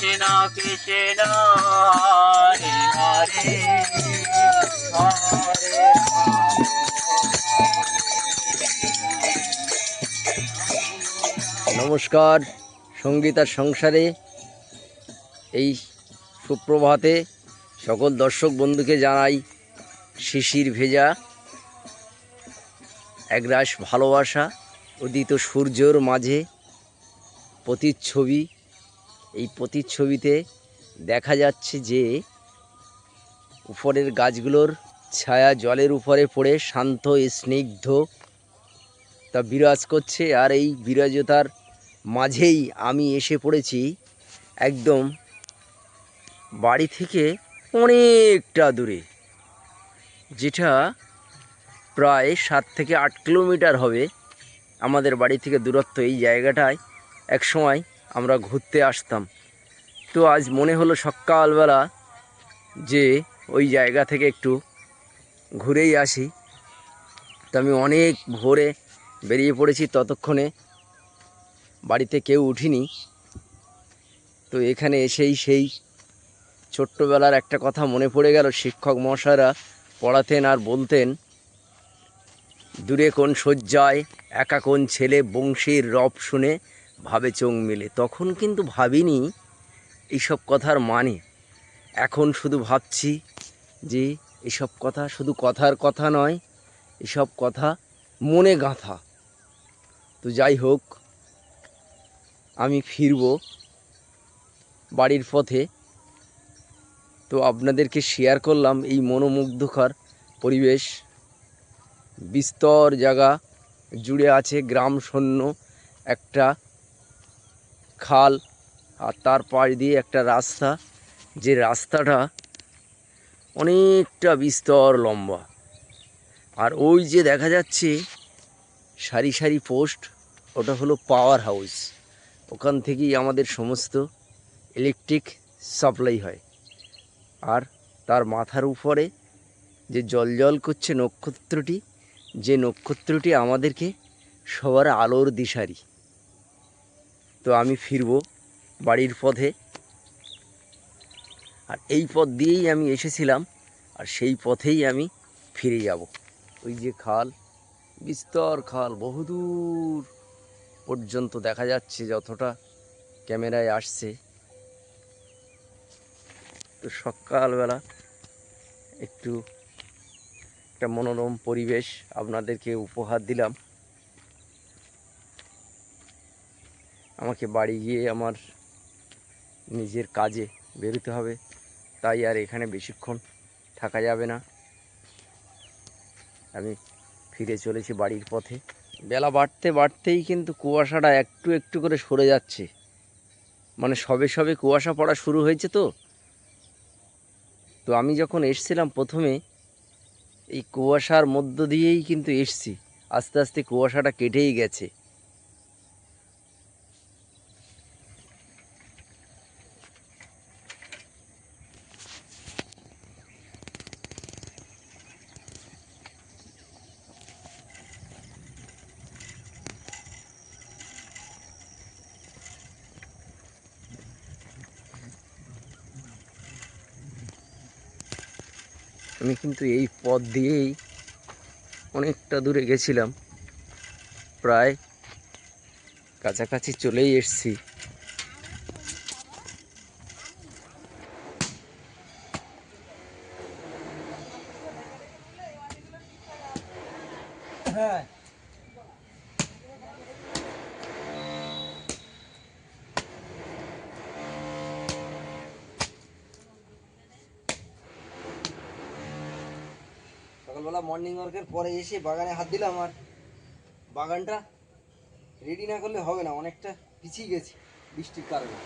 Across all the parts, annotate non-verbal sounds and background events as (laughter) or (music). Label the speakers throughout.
Speaker 1: কৃষ্ণ কৃষ্ণ, হরে হরে।
Speaker 2: নমস্কার সংগীত আর সংসারে। এই সুপ্রভাতে সকল দর্শক বন্ধুকে জানাই শিশির ভেজা। একরাশ ভালোবাসা উদিত সূর্যর মাঝে প্রতিচ্ছবি এই প্রতিচ্ছবিতে দেখা যাচ্ছে যে উপরের গাছগুলোর ছায়া জলের উপরে পড়ে শান্ত, স্নিগ্ধ, তা বিরাজ করছে। আর এই বিরাজতার মাঝেই আমি এসে পড়েছি একদম বাড়ি থেকে অনেকটা দূরে, যেটা প্রায় সাত থেকে আট কিলোমিটার হবে আমাদের বাড়ি থেকে দূরত্ব এই জায়গাটায়। এক সময় আমরা ঘুরতে আসতাম। তো আজ মনে হলো সকালবেলা যে ওই জায়গা থেকে একটু ঘুরেই আসি। তো আমি অনেক ভোরে বেরিয়ে পড়েছি, ততক্ষণে বাড়িতে কেউ উঠিনি। তো এখানে এসেই সেই ছোট্টবেলার একটা কথা মনে পড়ে গেল, শিক্ষক মহাশয়রা পড়াতেন আর বলতেন, দূরে কোন শয্যায়, একা কোন ছেলে বংশীর রব শুনে ভাবে চোখ মেলে, তখন কিন্তু ভাবিনি এইসব কথার মানে। এখন শুধু ভাবছি যে এসব কথা শুধু কথার কথা নয়, এসব কথা মনে গাঁথা। তো যাই হোক, আমি ফিরব বাড়ির পথে। তো আপনাদেরকে শেয়ার করলাম এই মনোমুগ্ধকর পরিবেশ। বিস্তর জায়গা জুড়ে আছে গ্রাম শূন্য একটা খাল আর তার পাশ দিয়ে একটা রাস্তা। যে রাস্তাটা অনেকটা বিস্তর লম্বা। আর ওই যে দেখা যাচ্ছে সারি সারি পোস্ট, ওটা হলো পাওয়ার হাউস ওখান থেকেই আমাদের সমস্ত ইলেকট্রিক সাপ্লাই হয়। আর তার মাথার উপরে যে জল করছে নক্ষত্রটি, যে নক্ষত্রটি আমাদেরকে সবার আলোর দিশারি। তো আমি ফিরবো বাড়ির পথে। আর এই পথ দিয়েই আমি এসেছিলাম, আর সেই পথেই আমি ফিরে যাব। ওই যে খাল, বিস্তর খাল বহুদূর পর্যন্ত দেখা যাচ্ছে যতটা ক্যামেরায় আসছে। তো সকালবেলা একটু একটা মনোরম পরিবেশ আপনাদেরকে উপহার দিলাম। আমাকে বাড়ি গিয়ে আমার নিজের কাজে বেরোতে হবে। তাই আর এখানে বেশিক্ষণ থাকা যাবে না। আমি ফিরে চলেছি বাড়ির পথে। বেলা বাড়তে বাড়তেই কিন্তু কুয়াশাটা একটু একটু করে সরে যাচ্ছে। মানে সবে সবে কুয়াশা পড়া শুরু হয়েছে তো। তো আমি যখন এসছিলাম প্রথমে, এই কুয়াশার মধ্য দিয়েই কিন্তু এসছি। আস্তে আস্তে কুয়াশাটা কেটেই গেছে। আমি কিন্তু এই পথ দিয়েই অনেকটা দূরে গেছিলাম। প্রায় কাছাকাছি চলেই এসছি। সকালবেলা মর্নিং ওয়ার্কের পরে এসে বাগানে হাত দিলাম আর বাগানটা রেডি না করলে হবে না, অনেকটা পিছিয়ে গেছি বৃষ্টির কারণে।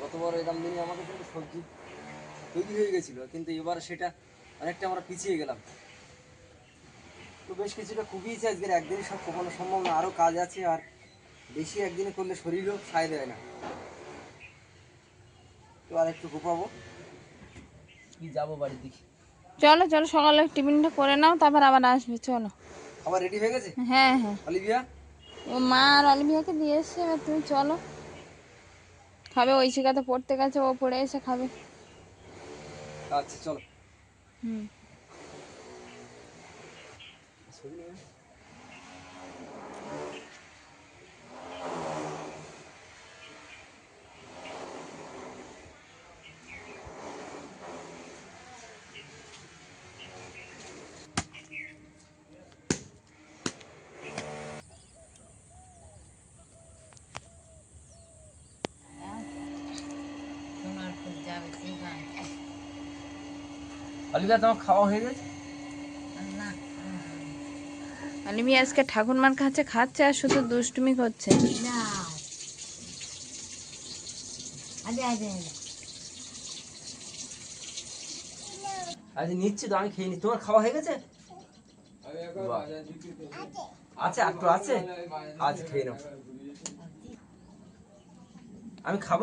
Speaker 2: গতবার এরকম দিনে আমাদের কিন্তু সবজি তৈরি হয়ে গেছিল, কিন্তু এবার সেটা অনেকটা আমরা পিছিয়ে গেলাম। তো বেশ কিছুটা কুপিয়েছে আজকের, একদিনে সব কোপানো সম্ভব না আরও কাজ আছে আর বেশি একদিনে করলে শরীরও সায় দেয় না। তো আর একটু কোপাবো কি যাব বাড়ির দিকে?
Speaker 3: চলো চলো সকালে টিফিনটা করে নাও তারপর আবার আসবে চলো।
Speaker 2: আবার রেডি হয়ে গেছে?
Speaker 3: হ্যাঁ হ্যাঁ।
Speaker 2: অলিভিয়া?
Speaker 3: ও মা আর অলিভিয়াকে দিয়ে এসছে এবার তুমি চলো। খাবে ওই শিখাতে পড়তে গেছে ও পড়ে এসে খাবে।
Speaker 2: আচ্ছা চলো।
Speaker 3: হুম।
Speaker 2: অলিভা তোমার খাওয়া হয়ে গেছে?
Speaker 3: আলিমি আজকে ঠাকুরমার কাছে খাচ্ছে আর শুধু দুষ্টুমি করছে।
Speaker 2: আজ নিচ্ছি তো আমি খেয়ে নি তোমার খাওয়া হয়ে গেছে? আছে। একটু আছে? আজ খেয়ে নাও। আমি খাব?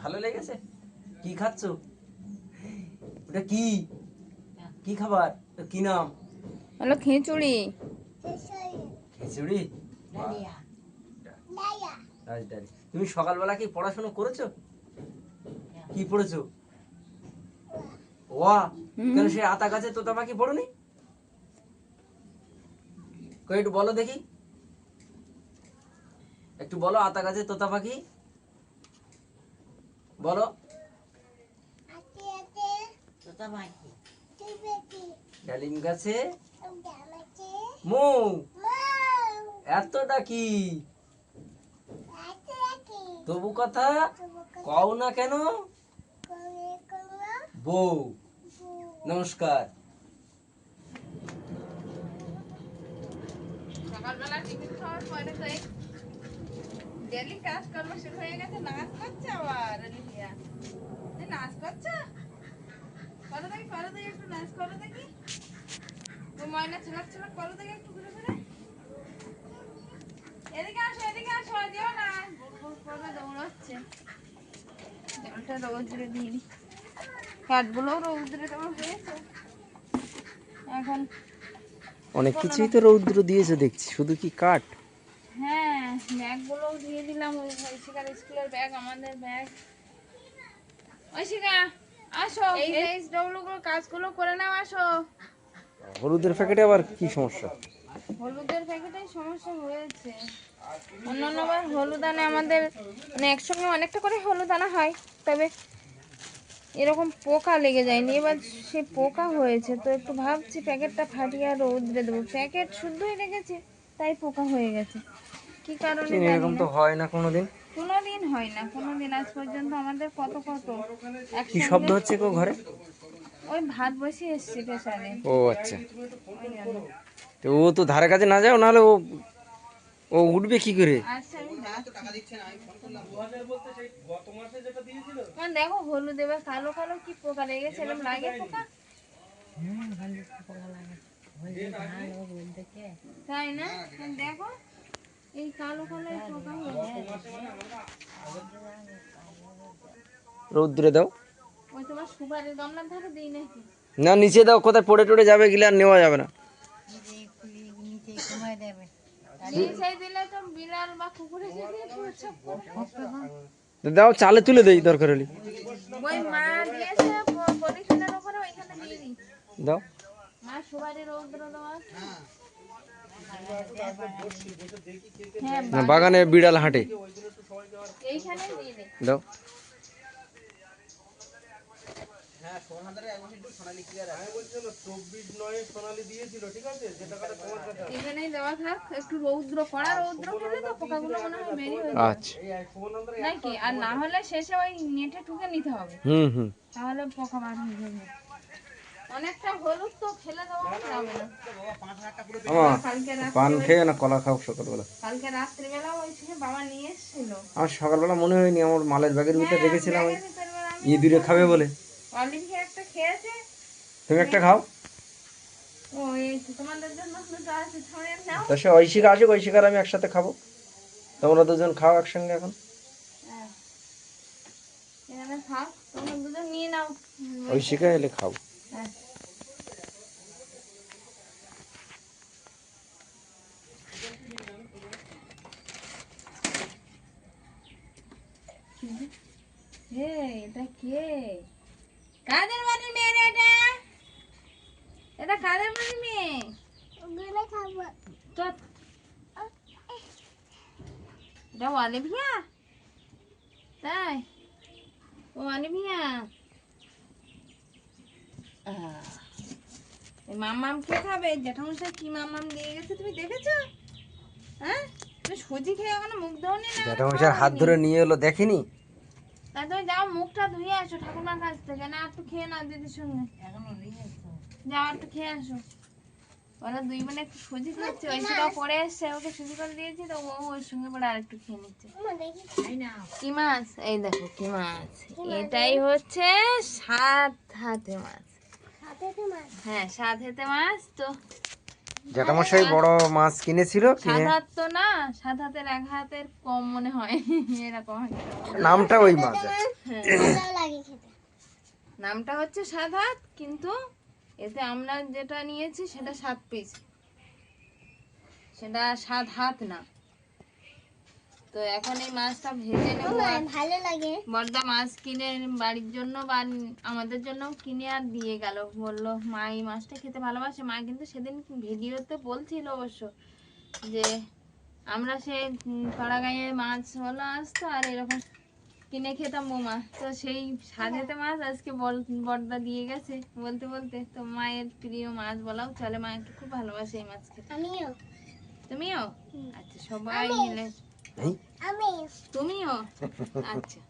Speaker 2: ভালো লেগেছে? কি খাচ্ছ? ওটা কি? কি খাবার? কি নাম?
Speaker 3: হলো খিচুড়ি।
Speaker 2: খিচুড়ি? তুমি সকালবেলা কি পড়াশোনা করেছ? কি পড়েছো? ওয়া। কেন সে আতা গাছে তোতা পাখি পড়নি? একটু বলো দেখি। একটু বলো আতা গাছে তোতা পাখি। বলো। ডালিম গাছে? মৌ। এতটা কি? তবু কথা কও না কেন? বউ। নমস্কার।
Speaker 3: সকালবেলা টিফিন খাওয়ার পরে তো ডেলি কাজ কর্ম শুরু হয়ে গেছে নাচ করছে আবার। নাচ করছে? করো দেখি করো দেখি একটু নাচ করো দেখি। ময়না ছিলাক ছিলাক করো দেখি একটু ঘুরে ঘুরে এদিকে আসো এদিকে আসো যেও না। গুড় গুড় দৌড়াচ্ছে। জলটা রৌদ্রে কাঠগুলোও হয়েছে। এখন
Speaker 2: অনেক কিছুই তো রৌদ্র দিয়েছে দেখছি শুধু কি কাঠ?
Speaker 3: হ্যাঁ ব্যাগগুলোও দিয়ে দিলাম। ওই স্কুলের ব্যাগ আমাদের ব্যাগ। ঐশিকা আসো। এই এইচ ডব্লিউ কাজগুলো করে নাও আসো।
Speaker 2: হলুদের প্যাকেটে আবার কি সমস্যা?
Speaker 3: হলুদের প্যাকেটেই সমস্যা হয়েছে। অন্যান্য বার হলুদ আনে আমাদের মানে একসঙ্গে অনেকটা করে হলুদ আনা হয় তবে এরকম পোকা লেগে যায়নি। এবার সে পোকা হয়েছে তো একটু ভাবছি প্যাকেটটা ফাটিয়ে আর রৌদ্রে দেবো। প্যাকেট শুদ্ধই রেখেছে তাই পোকা হয়ে গেছে। কি কারণে
Speaker 2: এরকম তো হয় না কোনোদিন।
Speaker 3: হয় না। কোনোদিন আজ পর্যন্ত আমাদের কত কত
Speaker 2: কি শব্দ হচ্ছে কো ঘরে?
Speaker 3: ওই ভাত বসে এসছি প্রেসারে
Speaker 2: ও আচ্ছা। তো ও তো ধারে কাছে না যাও নাহলে ও ও উঠবে কি করে?
Speaker 3: আচ্ছা দেখো হলুদ এবার কালো কালো কি পোকা লেগেছে এরকম লাগে পোকা? তাই না? দেখো। এই কালো কালো পোকা
Speaker 2: রৌদ্রে দাও। না নিচে দাও কোথায় পড়ে টড়ে যাবে গেলে আর নেওয়া যাবে না। দাও চালে তুলে দেই দরকার হলে। দাও।
Speaker 3: মা সুপারি রৌদ্র দেওয়া হ্যাঁ।
Speaker 2: না বাগানে বিড়াল হাঁটে। দাও।
Speaker 3: হয় হয়ে
Speaker 2: আচ্ছা।
Speaker 3: আর না হলে শেষে ওই নেটে ঠুকে নিতে হবে।
Speaker 2: হুম হুম।
Speaker 3: তাহলে পোকা বার
Speaker 2: পান খেয়ে না কলা খাও সকালবেলা? আমার সকালবেলা মনে হয়নি আমার মালের ব্যাগের ভিতরে রেখেছিলাম
Speaker 3: বেলা আমি।
Speaker 2: ইঁদুরে খাবে বলে। তুমি একটা খাও।
Speaker 3: তো
Speaker 2: সে ঐশিকা আসুক ঐশিকার আমি একসাথে খাব। তোমরা দুজন খাও একসঙ্গে এখন।
Speaker 3: হ্যাঁ।
Speaker 2: ঐশিকা এলে খাও
Speaker 3: কে? এটা মেয়ে রে এটা? এটা কাদের বাড়ির মেয়ে? ওগুলো খাব। তো এটা তাই? ও অলিভিয়া মামাম কে খাবে? কি মামাম দিয়ে গেছে তুমি দেখেছ? হ্যাঁ? তুমি সুজি খেয়ে এখনও মুখ ধোনি না?
Speaker 2: হাত ধরে নিয়ে এলো দেখেনি?
Speaker 3: তা তুমি যাও মুখটা ধুয়ে আসো ঠাকুমার কাছ থেকে না একটু খেয়ে নাও দিদির সঙ্গে। যাও একটু খেয়ে আসো। ওরা দুই বোনে একটু সুজি খাচ্ছে ওই সেটা পরে এসছে ওকে সুজি করে দিয়েছি তো ও ওর সঙ্গে পরে আরেকটু খেয়ে নিচ্ছে। কি মাছ? এই দেখো কি মাছ? এটাই হচ্ছে সাত হাতে মাছ। হ্যাঁ সাত মাছ তো।
Speaker 2: জ্যাঠামশাই বড় মাছ কিনেছিল কিনে
Speaker 3: হাত তো না সাত হাতের এক হাতের কম মনে হয় এরকম হয়।
Speaker 2: নামটা ওই মাছ
Speaker 3: নামটা হচ্ছে সাত হাত কিন্তু এতে আমরা যেটা নিয়েছি সেটা সাত পিস। সেটা সাত হাত না। তো এখন এই মাছটা ভেজে নেব
Speaker 4: ভালো লাগে।
Speaker 3: বড়দা মাছ কিনে বাড়ির জন্য বা আমাদের জন্য কিনে আর দিয়ে গেল। বলল মা এই মাছটা খেতে ভালোবাসে। মা কিন্তু সেদিন ভিডিওতে বলছিল অবশ্য যে আমরা সে পাড়া গাঁয়ে মাছ হলো আসতো আর এরকম কিনে খেতাম বৌমা। তো সেই সাজেতে মাছ আজকে বল- বড়দা দিয়ে গেছে বলতে বলতে। তো মায়ের প্রিয় মাছ বলাও চলে। মা একটু খুব ভালোবাসে এই মাছ খেতে।
Speaker 4: আমিও।
Speaker 3: তুমিও? আচ্ছা সবাই মিলে তুমিও? (laughs) আচ্ছা।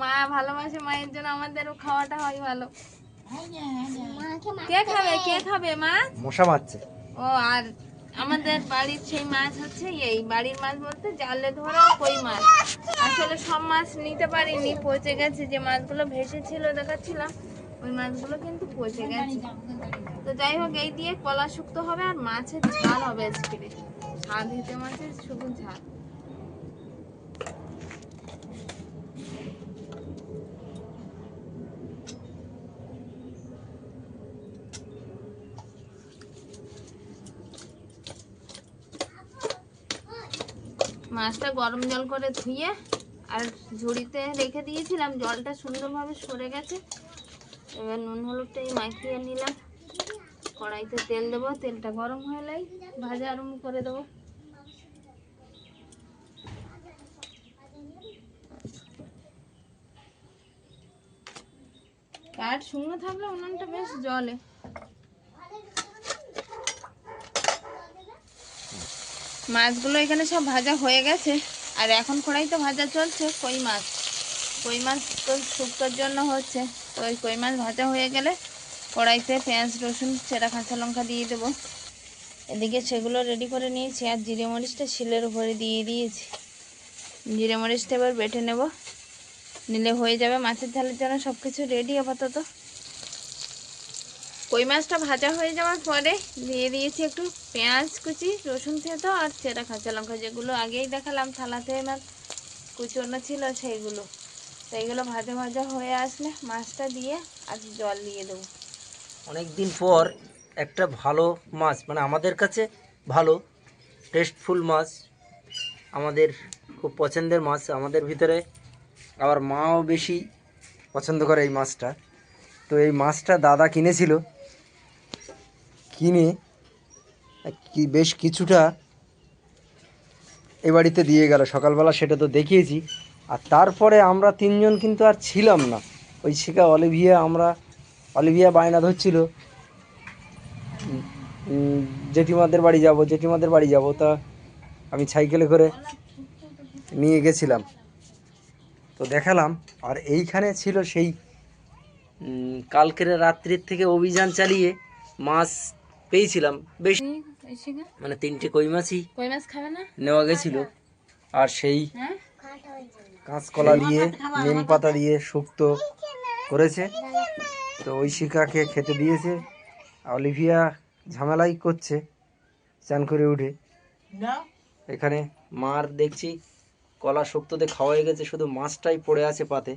Speaker 3: মা ভালোবাসে মায়ের জন্য আমাদেরও খাওয়াটা হয় ভালো। কে খাবে? কে খাবে মাছ
Speaker 2: মশা মারছে।
Speaker 3: ও আর আমাদের বাড়ির সেই মাছ হচ্ছে এই বাড়ির মাছ বলতে জালে ধরা কই মাছ। আসলে সব মাছ নিতে পারিনি পচে গেছে। যে মাছগুলো ভেসে ছিল দেখাচ্ছিলাম ওই মাছগুলো কিন্তু পচে গেছে। তো যাই হোক, এই দিয়ে কলা শুক্ত হবে আর মাছের ঝাল হবে আজকে। স্বাদ হেঁটে মাছের শুধু ঝাল। মাছটা গরম জল করে ধুয়ে আর ঝুড়িতে রেখে দিয়েছিলাম, জলটা সুন্দরভাবে সরে গেছে। এবার নুন হলুদটা এই মাখিয়ে নিলাম। কড়াইতে তেল দেবো, তেলটা গরম হলেই ভাজা আরম্ভ করে দেবো। কাঠ শুকনো থাকলে উনুনটা বেশ জলে। মাছগুলো এখানে সব ভাজা হয়ে গেছে, আর এখন কড়াইতে ভাজা চলছে কই মাছ। কই মাছ তো শুক্তোর জন্য হচ্ছে, তো ওই কই মাছ ভাজা হয়ে গেলে কড়াইতে পেঁয়াজ, রসুন, চেরা, কাঁচা লঙ্কা দিয়ে দেবো। এদিকে সেগুলো রেডি করে নিয়েছি আর জিরে মরিচটা শিলের উপরে দিয়ে দিয়েছি। জিরে মরিচটা এবার বেটে নেব। নিলে হয়ে যাবে মাছের ঝালের জন্য সব কিছু রেডি আপাতত। কই মাছটা ভাজা হয়ে যাওয়ার পরে দিয়ে দিয়েছি একটু পেঁয়াজ কুচি, রসুন থেতো আর চেরা, কাঁচা লঙ্কা যেগুলো আগেই দেখালাম থালাতে আমার কুচোনো ছিল সেইগুলো। তো এইগুলো ভাজা ভাজা হয়ে আসলে মাছটা দিয়ে আর জল দিয়ে দেবো।
Speaker 2: অনেক দিন পর একটা ভালো মাছ মানে আমাদের কাছে ভালো টেস্টফুল মাছ, আমাদের খুব পছন্দের মাছ, আমাদের ভিতরে আবার মাও বেশি পছন্দ করে এই মাছটা। তো এই মাছটা দাদা কিনেছিল, কিনে কি বেশ কিছুটা এ বাড়িতে দিয়ে গেল। সকালবেলা সেটা তো দেখিয়েছি। আর তারপরে আমরা তিনজন কিন্তু আর ছিলাম না। ওই শিকা অলিভিয়া আমরা অলিভিয়া বায়না ধরছিল জেঠিমাদের বাড়ি যাব জেঠিমাদের বাড়ি যাব তা আমি সাইকেলে করে নিয়ে গেছিলাম। তো দেখালাম আর এইখানে ছিল সেই কালকের রাত্রির থেকে অভিযান চালিয়ে মাছ পেয়েছিলাম। বেশ মানে তিনটে কই মাছই
Speaker 3: কই মাছ খাবে না?
Speaker 2: নেওয়া গেছিল। আর সেই
Speaker 3: হ্যাঁ?
Speaker 2: কাঁচকলা দিয়ে নিম পাতা দিয়ে শুক্তো। করেছে। তো ওই শিকাকে খেতে দিয়েছে। অলিভিয়া ঝামেলাই করছে চান করে উঠে। এখানে মার দেখছি কলা শুক্তোতে খাওয়া হয়ে গেছে শুধু মাছটাই পড়ে আছে পাতে।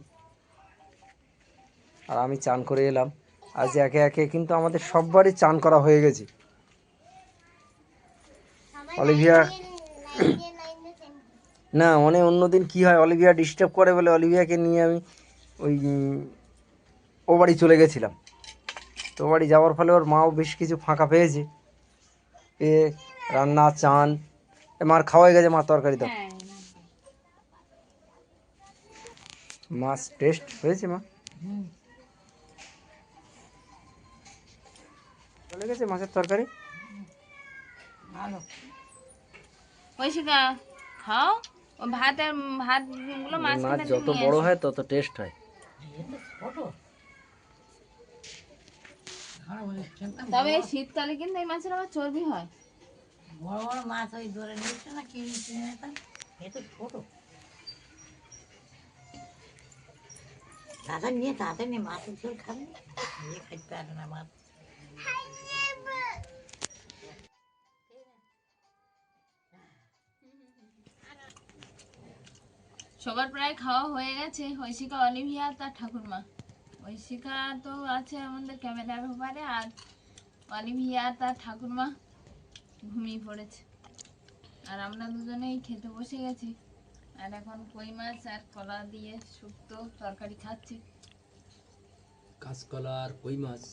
Speaker 2: আর আমি চান করে এলাম। আজ একে একে কিন্তু আমাদের সববারই চান করা হয়ে গেছে। অলিভিয়া না মানে অন্যদিন কি হয় অলিভিয়া ডিস্টার্ব করে বলে অলিভিয়াকে নিয়ে আমি ওই ও বাড়ি চলে গেছিলাম। তো বাড়ি যাওয়ার ফলে ওর মাও বেশ কিছু ফাঁকা পেয়েছে। পেয়ে রান্না চান এ মার খাওয়াই গেছে মা তরকারি দাও।
Speaker 3: হ্যাঁ
Speaker 2: মাছ টেস্ট হয়েছে মা। চলে গেছে মাছের তরকারি?
Speaker 3: খাও। ও ভাত আর মাছ
Speaker 2: যত বড় হয় তত টেস্ট হয়।
Speaker 3: তবে এই শীতকালে কিন্তু এই মাছের আবার চর্বি হয়।
Speaker 4: বড় বড় মাছ ওই ধরে নিচ্ছে না কিনে কিনে এ তো ছোট। দাদা নিয়ে দাদা নিয়ে মাছের ঝোল খাবে। নিয়ে পারে না মাছ।
Speaker 3: সবার প্রায় খাওয়া হয়ে গেছে ঐশিকা অলিভিয়া তার ঠাকুরমা। ঐশিকা তো আছে আমাদের ক্যামেরার ওপারে আর অলিভিয়া তার ঠাকুরমা ঘুমিয়ে পড়েছে। আর আমরা দুজনেই খেতে বসে গেছি। আর এখন কই মাছ আর কলা দিয়ে শুক্তো তরকারি খাচ্ছি।
Speaker 2: কাঁচকলা আর কই মাছ?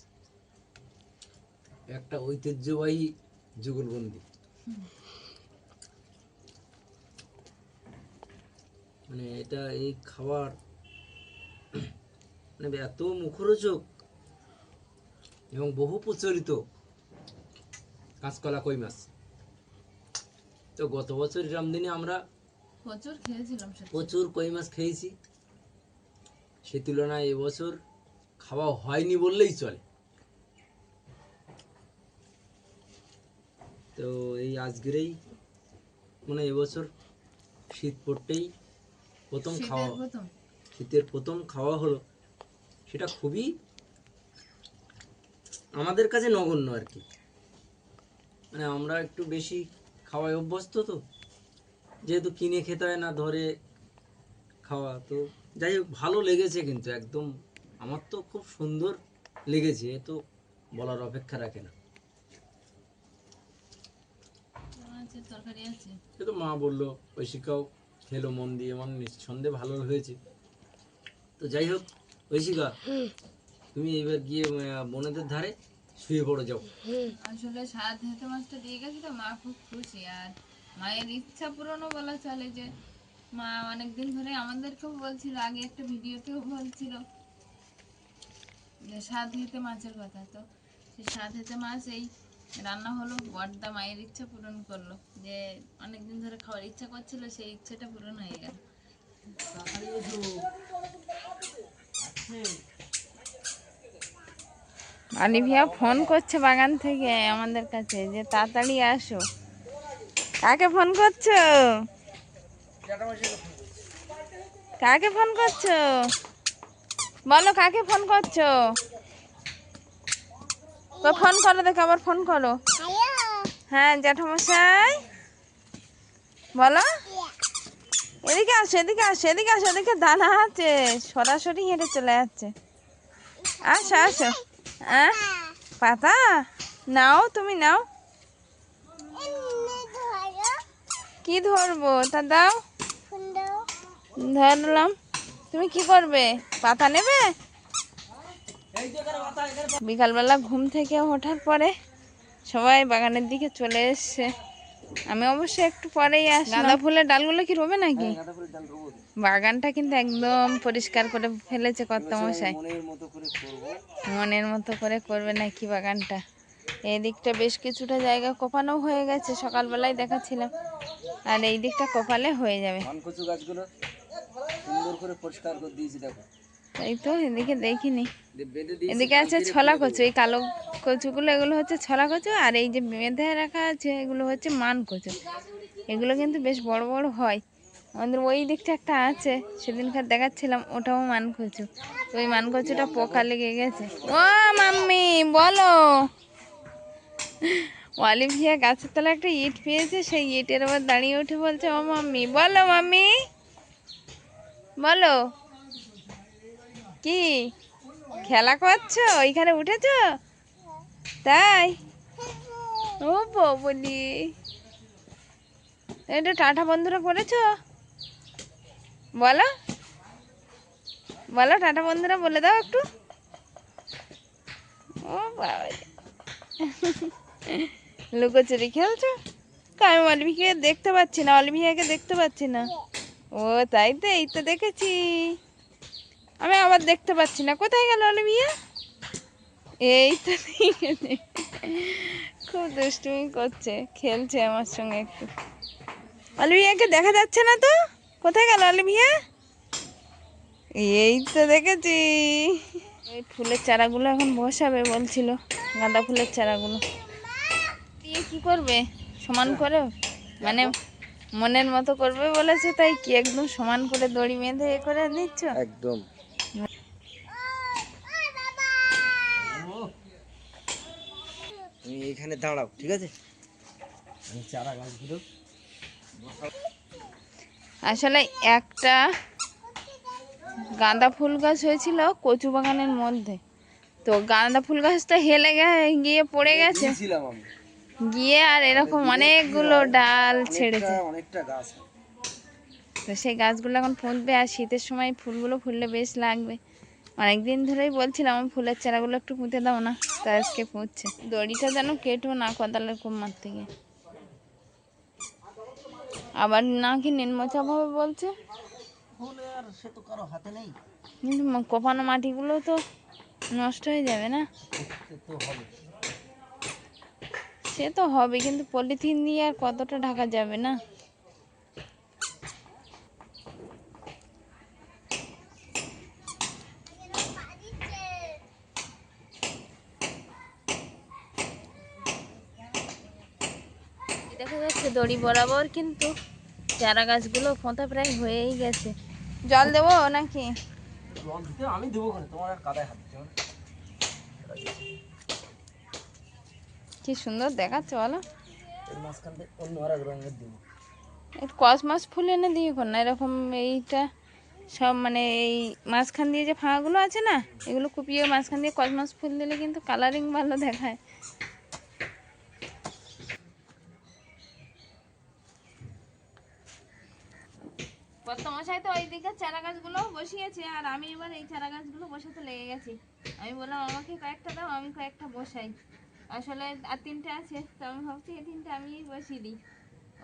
Speaker 2: একটা ঐতিহ্যবাহী যুগলবন্দি। মানে এটা এই খাবার মানে এত মুখরোচক এবং বহু প্রচলিত কাঁচকলা কই মাছ। তো গত বছর রামদিনে আমরা
Speaker 3: প্রচুর খেয়েছিলাম
Speaker 2: প্রচুর কই মাছ খেয়েছি। সে তুলনায় এবছর খাওয়া হয়নি বললেই চলে। তো এই আজকেরই মানে এবছর শীত পড়তেই প্রথম খাওয়া
Speaker 3: শীতের প্রথম
Speaker 2: খাওয়া হলো। সেটা খুবই আমাদের কাছে নগণ্য আর কি। মানে আমরা একটু বেশি খাওয়ায় অভ্যস্ত তো যেহেতু কিনে খেতে হয় না ধরে খাওয়া তো যাই হোক ভালো লেগেছে কিন্তু একদম আমার তো খুব সুন্দর লেগেছে এ তো বলার অপেক্ষা রাখে না। সে তো মা বলল ঐশিকাও খেলো মন দিয়ে মন নিঃসন্দেহে ভালো হয়েছে। তো যাই হোক ঐশিকা তুমি এবার গিয়ে বোনেদের ধারে শুয়ে পড়ে যাও।
Speaker 3: আসলে সাত হেঁটে মাছটা দিয়ে গেছে তো মা খুব খুশি। আর মায়ের ইচ্ছা পূরণও বলা চলে যে মা অনেকদিন ধরে আমাদেরকেও বলছিল আগে একটা ভিডিওতেও বলছিল যে সাত মাছের কথা। তো সেই সাত হেঁটে মাছ এই রান্না হলো বড়দা মায়ের ইচ্ছা পূরণ করল। যে অনেকদিন ধরে খাওয়ার ইচ্ছা করছিল সেই ইচ্ছাটা পূরণ হয়ে গেল। আলিভিয়া ফোন করছে বাগান থেকে আমাদের কাছে যে তাড়াতাড়ি আসো। কাকে ফোন করছ? কাকে ফোন করছ? বলো কাকে ফোন করছ? তো ফোন করো দেখো আবার ফোন করো। হ্যাঁ জ্যাঠামশাই। বলো। এদিকে আসো এদিকে আসো এদিকে আসো, এদিকে দানা আছে। সরাসরি হেঁটে চলে যাচ্ছে। আসো আসো। হ্যাঁ পাতা? নাও, তুমি নাও। কি ধরবো? তা দাও। ধরলাম তুমি কি করবে? পাতা নেবে? বিকালবেলা ঘুম থেকে ওঠার পরে সবাই বাগানের দিকে চলে এসছে। আমি অবশ্যই একটু পরেই আসলাম। গাঁদা ফুলের ডালগুলো কি রোবে নাকি? বাগানটা কিন্তু একদম পরিষ্কার করে ফেলেছে কর্তামশাই।
Speaker 2: মনের মতো করে
Speaker 3: মনের মতো করে করবে নাকি বাগানটা? এই দিকটা বেশ কিছুটা জায়গা কোপানো হয়ে গেছে সকালবেলায় দেখাচ্ছিলাম। আর এই দিকটা কোপালে হয়ে যাবে।
Speaker 2: সুন্দর করে পরিষ্কার করে দিয়েছি দেখো।
Speaker 3: এই তো এদিকে দেখিনি। এদিকে আছে ছলা কচু এই কালো কচুগুলো এগুলো হচ্ছে ছলা কচু আর এই যে বেঁধে রাখা আছে এগুলো হচ্ছে মান কচু। এগুলো কিন্তু বেশ বড় বড় হয়। আমাদের ওই দিকটা একটা আছে সেদিনকার দেখাচ্ছিলাম ওটাও মান কচু। ওই মান কচুটা পোকা লেগে গেছে। ও মাম্মি বলো। অলিভিয়া গাছের তলায় একটা ইট পেয়েছে সেই ইটের ওপর দাঁড়িয়ে উঠে বলছে ও মাম্মি বলো মাম্মি। বলো। কি? খেলা করছ? ওইখানে উঠেছো? তাই? ও বলি এটা টাটা বন্ধুরা করেছ? বলো। বলো টাটা বন্ধুরা বলে দাও একটু। ও বাবা লুকোচুরি খেলছো? আমি অলিভিকে দেখতে পাচ্ছি না, অলিভিয়াকে দেখতে পাচ্ছি না। ও তাই তো, এই তো দেখেছি। আমি আবার দেখতে পাচ্ছি না। কোথায় গেল অলিভিয়া এই তো। খুব দুষ্টুমি করছে, খেলছে আমার সঙ্গে একটু। অলিভিয়াকে দেখা যাচ্ছে না তো? কোথায় গেল অলিভিয়া এই তো দেখেছি। এই ফুলের চারাগুলো এখন বসাবে বলছিল, গাঁদা ফুলের চারাগুলো। দিয়ে কি করবে? সমান করে? মানে মনের মতো করবে বলেছে, তাই কি একদম সমান করে দড়ি বেঁধে এ করে দিচ্ছ?
Speaker 2: একদম তুমি এখানে দাঁড়াও ঠিক আছে? আমি চারা গাছগুলো
Speaker 3: আসলে একটা গাঁদা ফুল গাছ হয়েছিল কচু বাগানের মধ্যে। তো গাঁদা ফুল গাছটা হেলে গে- গিয়ে পড়ে গেছে। গিয়ে আর এরকম অনেকগুলো ডাল ছেড়েছে।
Speaker 2: অনেকটা- অনেকটা গাছ।
Speaker 3: তো সেই গাছগুলো এখন ফুটবে আর শীতের সময় ফুলগুলো ফুললে বেশ লাগবে। অনেকদিন ধরেই বলছিলাম, আমার ফুলের চারাগুলো একটু পুঁতে দাও না তা আজকে পুঁতছে। দড়িটা যেন কেটো না কোদালের কোমার থেকে আবার নাকি নিম্নচাপ হবে বলছে। কিন্তু কোপানো মাটিগুলো তো নষ্ট হয়ে যাবে না?
Speaker 2: সে তো হবে,
Speaker 3: কিন্তু পলিথিন দিয়ে আর কতটা ঢাকা যাবে না এই দেখা যাচ্ছে দড়ি বরাবর কিন্তু চারা গাছগুলো পোঁতা প্রায় হয়েই গেছে। জল দেবো নাকি?
Speaker 2: আমি দেবো তোমার কাদায় হাত।
Speaker 3: কি সুন্দর দেখাচ্ছে বলো। কসমস ফুল এনে দিয়ে কর না? এরকম এইটা সব মানে এই মাঝখান দিয়ে যে ফাঁকাগুলো আছে না এগুলো কুপিয়ে মাঝখান দিয়ে কসমস ফুল দিলে কিন্তু কালারিং ভালো দেখায়। মশাই তো ওইদিকে চারা গাছগুলো বসিয়েছে, আর আমি এবার এই চারা গাছগুলো বসাতে লেগে গেছি। আমি বললাম, আমাকে কয়েকটা দাও, আমি কয়েকটা বসাই। আসলে আর তিনটে আছে, তো আমি ভাবছি এই তিনটে আমিই বসিয়ে দিই।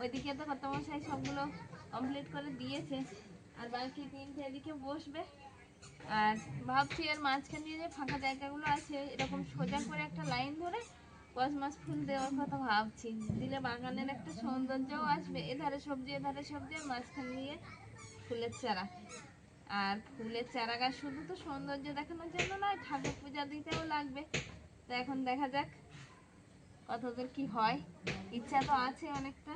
Speaker 3: ওইদিকে তো কত মশাই সবগুলো কমপ্লিট করে দিয়েছে, আর বাকি তিনটে এদিকে বসবে। আর ভাবছি এর মাঝখান দিয়ে যে ফাঁকা জায়গাগুলো আছে, এরকম সোজা করে একটা লাইন ধরে কসমাস ফুল দেওয়ার কথা ভাবছি। দিলে বাগানের একটা সৌন্দর্যও আসবে, এধারে সবজি এধারে সবজি, আর মাঝখান দিয়ে ফুলের চারা। আর ফুলের চারা গাছ শুধু তো সৌন্দর্য দেখানোর জন্য নয়, ঠাকুর পূজা দিতেও লাগবে। তো এখন দেখা যাক কতদূর কি হয়। ইচ্ছা তো আছে অনেকটা।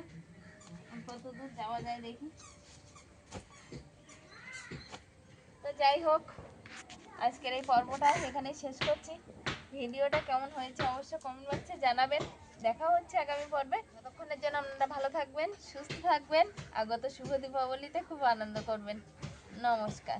Speaker 3: কতদূর যাওয়া যায় দেখি। তো যাই হোক, আজকের এই পর্বটা এখানেই শেষ করছি। ভিডিওটা কেমন হয়েছে অবশ্যই কমেন্ট বক্সে জানাবেন। দেখা হচ্ছে আগামী পর্বে। ততক্ষণের জন্য আপনারা ভালো থাকবেন, সুস্থ থাকবেন, আগত শুভ দীপাবলিতে খুব আনন্দ করবেন। নমস্কার।